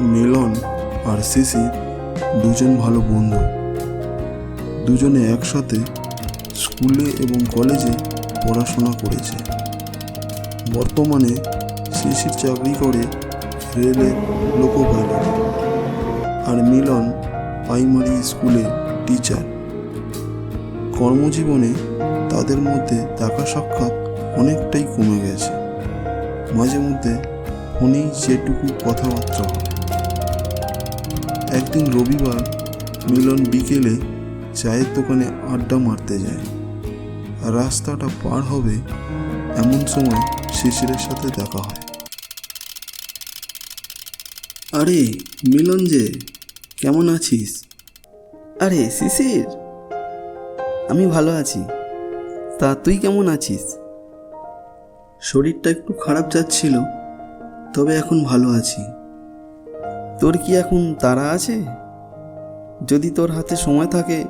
মিলন আর শিশির দুজন ভালো বন্ধু। দুজনে একসাথে স্কুলে এবং কলেজে পড়াশোনা করেছে। বর্তমানে শিশির চাকরি করে রেলে লোকো পাইলট আর মিলন প্রাইমারি স্কুলে টিচার। কর্মজীবনে তাদের মধ্যে দেখা সাক্ষাৎ অনেকটাই কমে গেছে। মাঝে মধ্যে ফোনেই যেটুকু কথাবার্তা হয়। একদিন রবিবার মিলন বিকেলে চায়ের দোকানে আড্ডা মারতে যায়। রাস্তাটা পার হবে এমন সময় শিশিরের সাথে দেখা হয়। আরে, মিলন যে, কেমন আছিস? আরে, শিশির! আমি ভালো আছি। তা তুই কেমন আছিস? শরীরটা একটু খারাপ যাচ্ছিল, তবে এখন ভালো আছি। তোর কি এখন তারা আছে? যদি তোর হাতে সময় থাকে,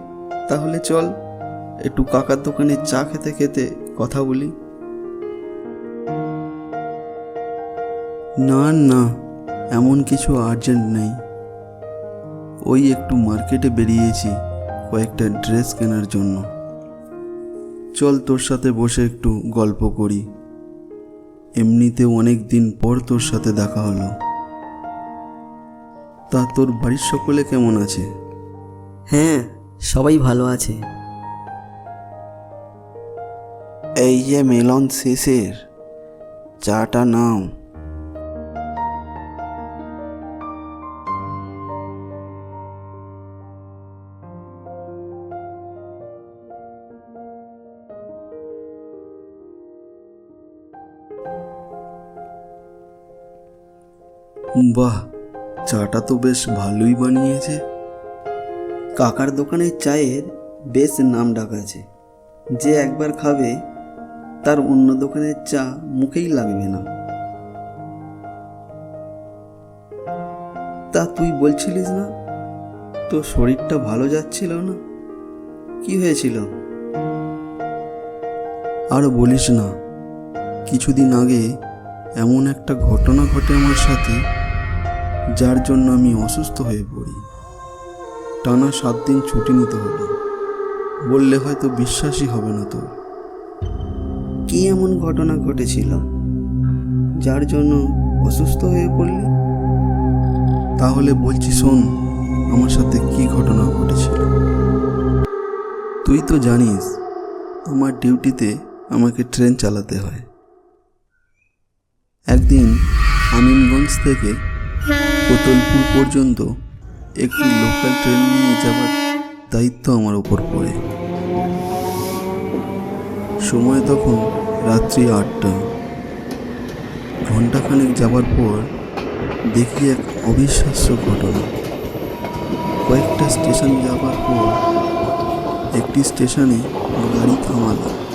তাহলে চল একটু কাকার দোকানে চা খেতে খেতে কথা বলি। না না, এমন কিছু আর্জেন্ট নেই। ওই একটু মার্কেটে বেরিয়েছি কয়েকটা ড্রেস কেনার জন্য। চল তোর সাথে বসে একটু গল্প করি। এমনিতে অনেক দিন পর তোর সাথে দেখা হলো। তা তোর বাড়ির সকলে কেমন আছে? হ্যাঁ সবাই ভালো আছে। এই যে মেলন শেষের চাটা নাও। বাহ চাটা তো বেশ ভালোই বানিয়েছে। কাকার দোকানের চায়ের বেশ নাম ডাক আছে। যে একবার খাবে, তার অন্য দোকানের চা মুখেই লাগবে না। তা তুই বলছিলিস না, তোর শরীরটা ভালো যাচ্ছিল না? কি হয়েছিল? আর বলিস না, কিছুদিন আগে এমন একটা ঘটনা ঘটে আমার সাথে। যার জন্য আমি অসুস্থ হয়ে পড়ি। টানা সাত দিন ছুটি নিতে হলো বললে হয়তো বিশ্বাসই হবে না তো কি এমন ঘটনা ঘটেছিল যার জন্য অসুস্থ হয়ে পড়লি? তাহলে বলছি শোন, আমার সাথে কি ঘটনা ঘটেছিল? তুই তো জানিস, আমার ডিউটিতে আমাকে ট্রেন চালাতে হয়। একদিন আমিনগঞ্জ থেকে পর্যন্ত একটি লোকাল ট্রেন নিয়ে যাওয়ার দায়িত্ব আমার ওপর পড়ে। সময় তখন রাত্রি আটটা। ঘন্টাখানেক যাওয়ার পর দেখি এক অবিশ্বাস্য ঘটনা। কয়েকটা স্টেশন যাওয়ার পর একটি স্টেশনে গাড়ি থামালো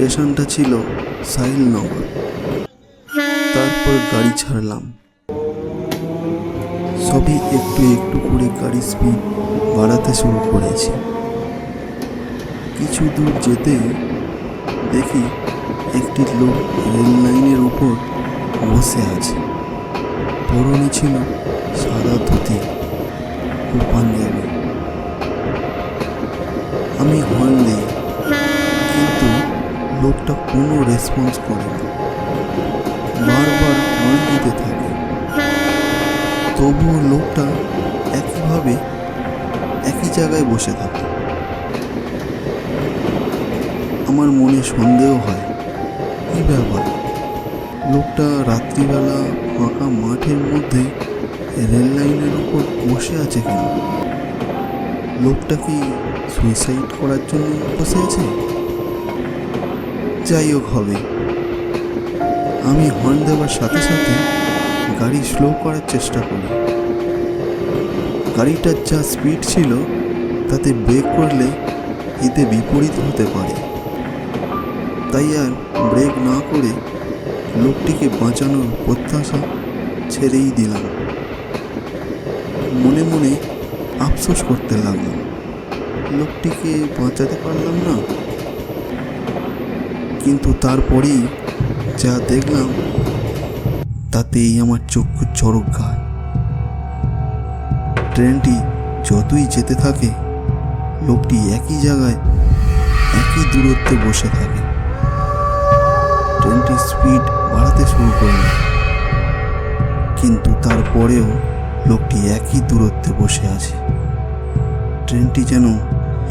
স্টেশনটা ছিল সাহিলনগর তারপর গাড়ি ছাড়লাম। সবই একটু একটু করে গাড়ি স্পিড বাড়াতে শুরু করেছি। কিছু দূর যেতেই দেখি একটি লোক রেল লাইনের উপর বসে আছে। পরনে ছিল সাদা ধুতি ও পাঞ্জাবি আমি হর্ন দিই। লোকটা কোনো রেসপন্স করে না। বারবার হর্ন দিতে থাকে। তবুও লোকটা একইভাবে একই জায়গায় বসে থাকে। আমার মনে সন্দেহ হয়, কি ব্যাপার? লোকটা রাত্রিবেলা ফাঁকা মাঠের মধ্যে রেল লাইনের উপর বসে আছে কেন? লোকটা কি সুইসাইড করার জন্য বসে আছে? যাই হোক হবে। আমি হর্ন দেওয়ার সাথে সাথে গাড়ি স্লো করার চেষ্টা করি। গাড়িটার যা স্পিড ছিল, তাতে ব্রেক করলে এতে বিপরীত হতে পারে। তাই আর ব্রেক না করে লোকটিকে বাঁচানোর প্রত্যাশা ছেড়েই দিলাম। মনে মনে আফসোস করতে লাগলাম। লোকটিকে বাঁচাতে পারলাম না। কিন্তু তারপরেই যা দেখলাম, তাতেই আমার চক্ষু চড়ক গায়। ট্রেনটি যতই যেতে থাকে, লোকটি একই জায়গায়, একই দূরত্বে বসে থাকে। ট্রেনটি স্পিড বাড়াতে শুরু করল, কিন্তু তারপরেও লোকটি একই দূরত্বে বসে আছে। ট্রেনটি যেন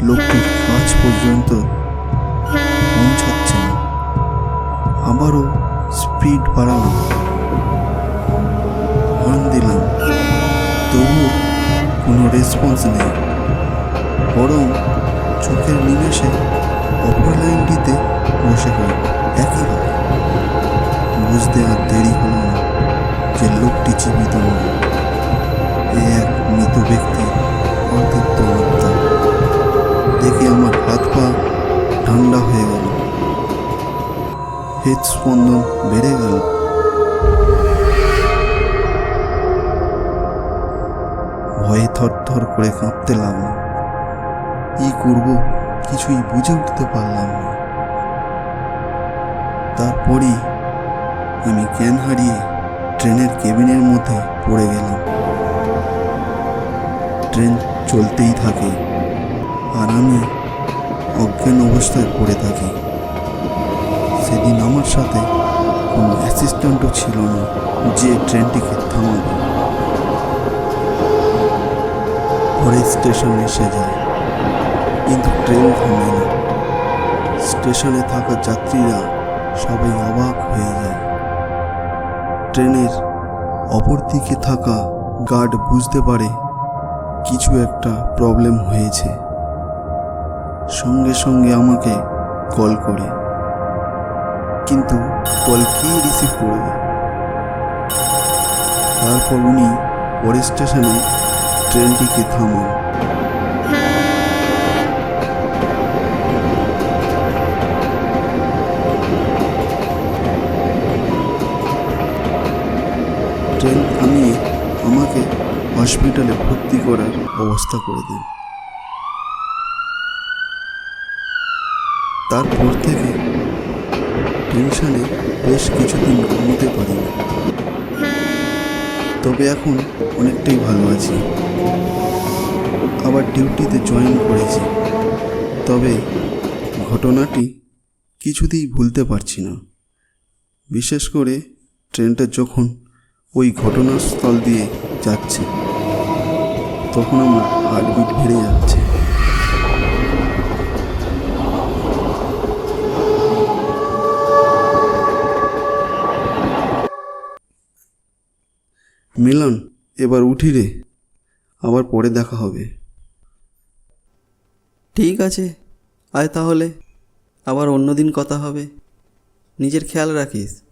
লোকটির কাছ পর্যন্ত না আবারও স্পিড বাড়ালাম। হর্ন দিলাম। তবুও কোনো রেসপন্স নেই। বরং চোখের নিমেষে অপর লাইনটিতে বসে গেল একইভাবে বুঝতে আর দেরি হলো না যে লোকটি জীবিত নয়। এক মৃত ব্যক্তি হৃদস্পন্দন বেড়ে গেল ভয়ে থরথর করে কাঁপতে লাগলাম কি করব? কিছুই বুঝে উঠতে পারলাম না। তারপরই আমি জ্ঞান হারিয়ে ট্রেনের কেবিনের মধ্যে পড়ে গেলাম। ট্রেন চলতেই থাকে। আর আমি অজ্ঞান অবস্থায় পড়ে থাকি। সেদিন আমার সাথে কোনো অ্যাসিস্ট্যান্টও ছিল না, যে ট্রেনটিকে থামাবে। পরে স্টেশন এসে যায়। কিন্তু ট্রেন থামে না। স্টেশনে থাকা যাত্রীরা সবাই অবাক হয়ে যায়। ট্রেনের অপর দিকে থাকা গার্ড বুঝতে পারে কিছু একটা প্রবলেম হয়েছে। সঙ্গে সঙ্গে আমাকে কল করে। কিন্তু কল রিসিভ করবে তারপর উনি পরের স্টেশনে ট্রেনটিকে থামান ট্রেন থামিয়ে আমাকে হসপিটালে ভর্তি করার ব্যবস্থা করে দেন তারপর থেকে টেনশনে বেশ কিছুদিন ঘুমোতে পারি না তবে এখন অনেকটাই ভালো আছি। আবার ডিউটিতে জয়েন করেছি। তবে ঘটনাটি কিছুতেই ভুলতে পারছি না। বিশেষ করে ট্রেনটা যখন ওই ঘটনাস্থল দিয়ে যাচ্ছে, তখন আমার হার্টবিট বেড়ে যাচ্ছে। মিলন, এবার উঠি রে। আবার পরে দেখা হবে। ঠিক আছে, আয় তাহলে। আবার অন্য দিন কথা হবে। নিজের খেয়াল রাখিস।